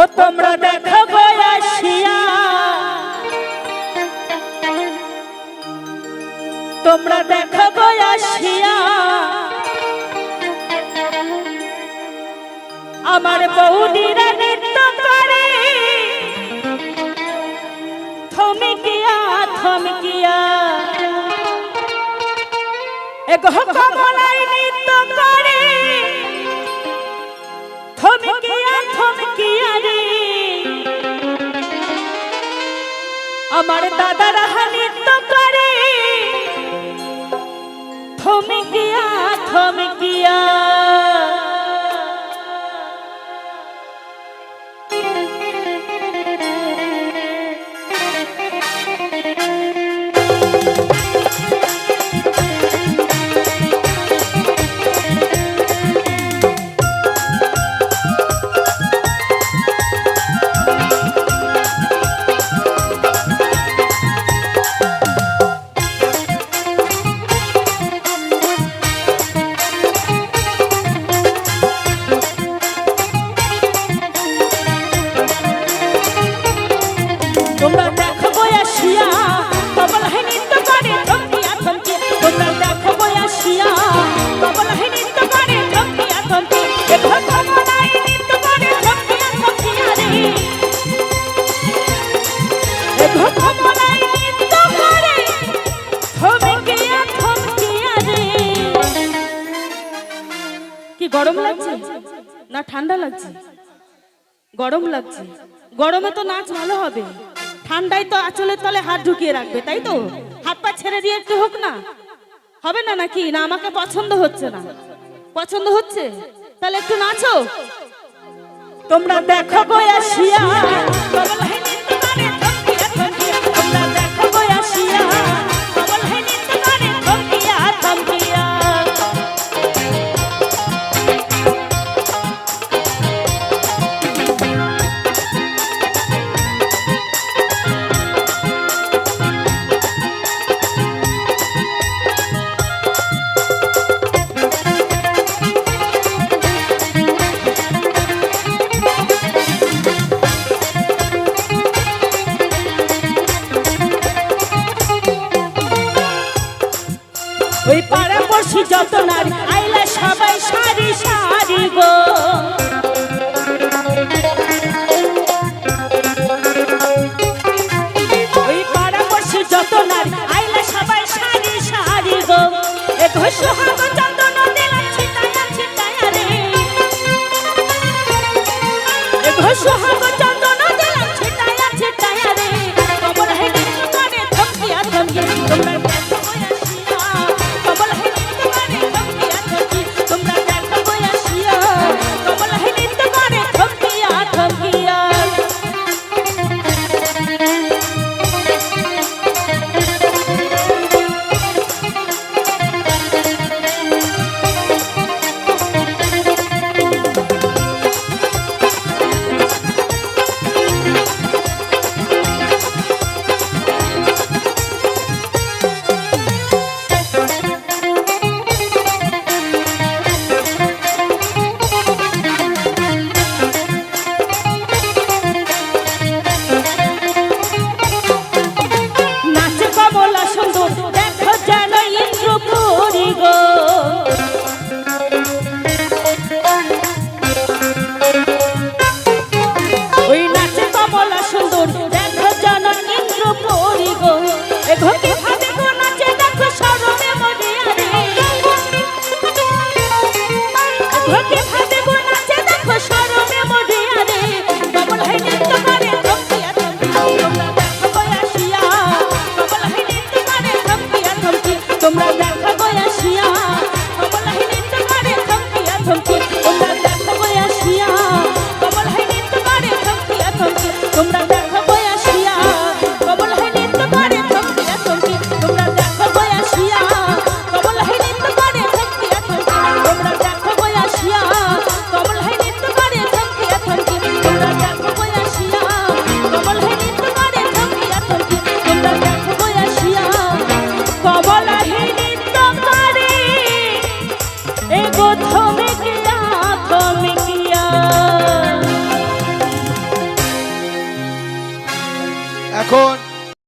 ও তোমরা দেখো বয়াসিয়া তোমরা দেখো বয়াসিয়া আমার বৌদিরা নৃত্য করে। থমকিয়া থমকিয়া। এক কমলাই কি গরম লাগছে? না ঠান্ডা লাগছে। গরম লাগছে। গরমে তো নাচ ভালো হবে। ঠান্ডায় তো আঁচলের তলে হাত ঢুকিয়ে রাখবে তাই তো? হাত পা ছেড়ে দিয়ে একটু হোক না। হবে না নাকি? না আমাকে পছন্দ হচ্ছে না। পছন্দ হচ্ছে? তাহলে একটু নাচো। তোমরা দেখো বয়াসিয়া কমল যত নারী আইলা সবাই সারি সারি গো। ওই পাড়া পড়শি যত নারী আইলা সবাই সারি সারি গো। এ ঘোষ হাগ চন্দন রে। এ ঘোষ থমকি তোমরা দেখো বয়াসিয়া কমল হে নৃত্য করে থমকিয়া থমকি তোমরা দেখো বয়াসিয়া কমল হে নৃত্য করে থমকিয়া থমকি তোমরা দেখো বয়াসিয়া কমল হে নৃত্য করে থমকিয়া থমকি তোমরা দেখো বয়াসিয়া কমল হে নৃত্য করে থমকিয়া থমকি তোমরা দেখো বয়াসিয়া কমল হে নৃত্য করে থমকিয়া থমকি তোমরা দেখো বয়াসিয়া কমল হে নৃত্য করে এগো থমকিয়া con